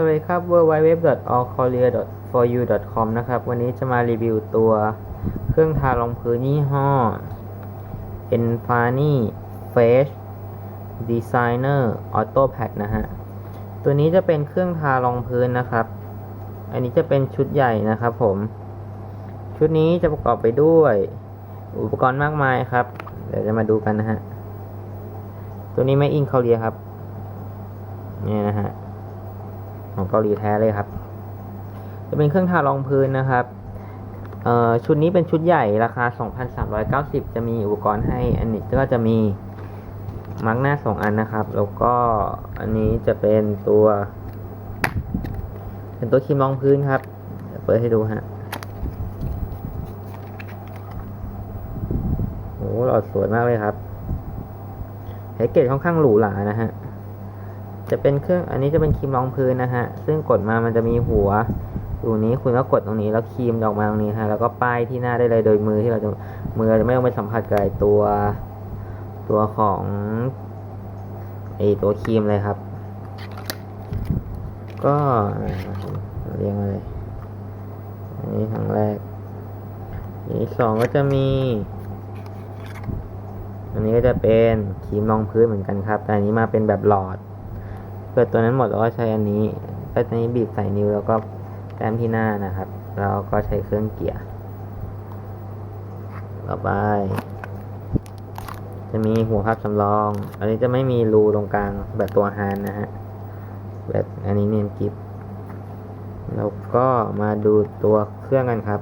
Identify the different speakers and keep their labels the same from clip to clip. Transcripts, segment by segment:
Speaker 1: สวัสดีครับ w w w a l c o r i e r f o r y o u c o m นะครับ วันนี้จะมารีวิวตัวเครื่องทารองพื้นยี่ห้อ e n f a n i Face Designer Auto Pad นะฮะ ตัวนี้จะเป็นเครื่องทารองพื้นนะครับ อันนี้จะเป็นชุดใหญ่นะครับผม ชุดนี้จะประกอบไปด้วยอุปกรณ์มากมายครับ เดี๋ยวจะมาดูกันนะฮะ ตัวนี้ไม่อินเกาหลีครับ นี่นะฮะ ของเกาหลีแท้เลยครับ จะเป็นเครื่องทารองพื้นนะครับชุดนี้เป็นชุดใหญ่ราคา 2,390 จะมีอุปกรณ์ให้ อันนี้ก็จะมีมาร์กหน้าสองอันนะครับ แล้วก็อันนี้จะเป็นตัว เป็นตัวครีมรองพื้นครับเดี๋ยวเปิดให้ดูฮะโอ้หลอดสวยมากเลยครับแพ็กเกจค่อนข้างหรูหรานะฮะ จะเป็นเครื่องอันนี้จะเป็นครีมรองพื้นนะฮะ ซึ่งกดมามันจะมีหัวอยู่นี้คุณก็กดตรงนี้แล้วครีมออกมาตรงนี้ฮะแล้วก็ป้ายที่หน้าได้เลยโดยมือที่เราจะมือจะไม่ต้องไปสัมผัสกับตัวตัวของไอตัวครีมเลยครับ ก็เรียงมาเลยอันนี้ครั้งแรกอันนี้สองก็จะมี อันนี้ก็จะเป็นครีมรองพื้นเหมือนกันครับ แต่อันนี้มาเป็นแบบหลอด เกิดตัวนั้นหมดเราก็ใช้อันนี้ก็อันนี้บีบใส่นิ้วแล้วก็แต้มที่หน้านะครับ แล้วก็ใช้เครื่องเกียร์ต่อไป จะมีหัวพับสำรอง อันนี้จะไม่มีรูตรงกลางแบบตัวฮานนะฮะแบบอันนี้เนียนกิฟแล้วก็มาดูตัวเครื่องกันครับ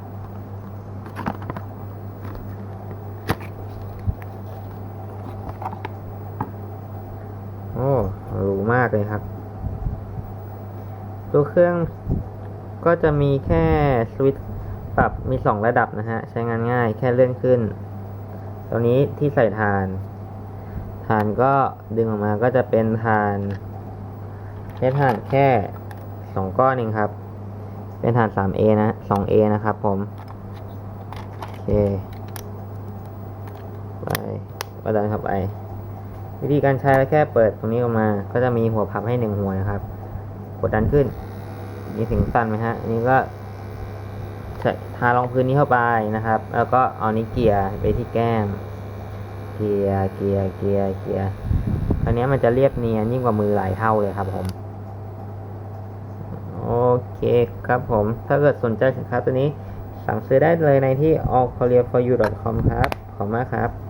Speaker 1: โอ้หรูมากเลยครับ ตัวเครื่องก็จะมีแค่สวิตช์ปรับมีสองระดับนะฮะ ใช้งานง่ายแค่เลื่อนขึ้นตัวนี้ที่ใส่ฐาน ฐานก็ดึงออกมาก็จะเป็นฐานใช้ฐานแค่สองก้อนเองครับ เป็นฐาน 3A นะ 2A นะครับผม โอเค ไปก็ดันเข้าไป วิธีการใช้แค่เปิดตรงนี้ออกมา ก็จะมีหัวพับให้หนึ่งหัวนะครับ กดดันขึ้น มีเสียงสั่นไหมฮะนี้ก็ใส่ทารองพื้นนี้เข้าไปนะครับ แล้วก็เอานี้เกียร์ไปที่แก้ม เกียร์เกียร์เกียร์เกียร์อันนี้มันจะเรียบเนียนยิ่งกว่ามือหลายเท่าเลยครับผมโอเคครับผม ถ้าเกิดสนใจสินค้าตัวนี้ สั่งซื้อได้เลยในที่ allkoreaforyou.com ครับ ขอบคุณมากครับ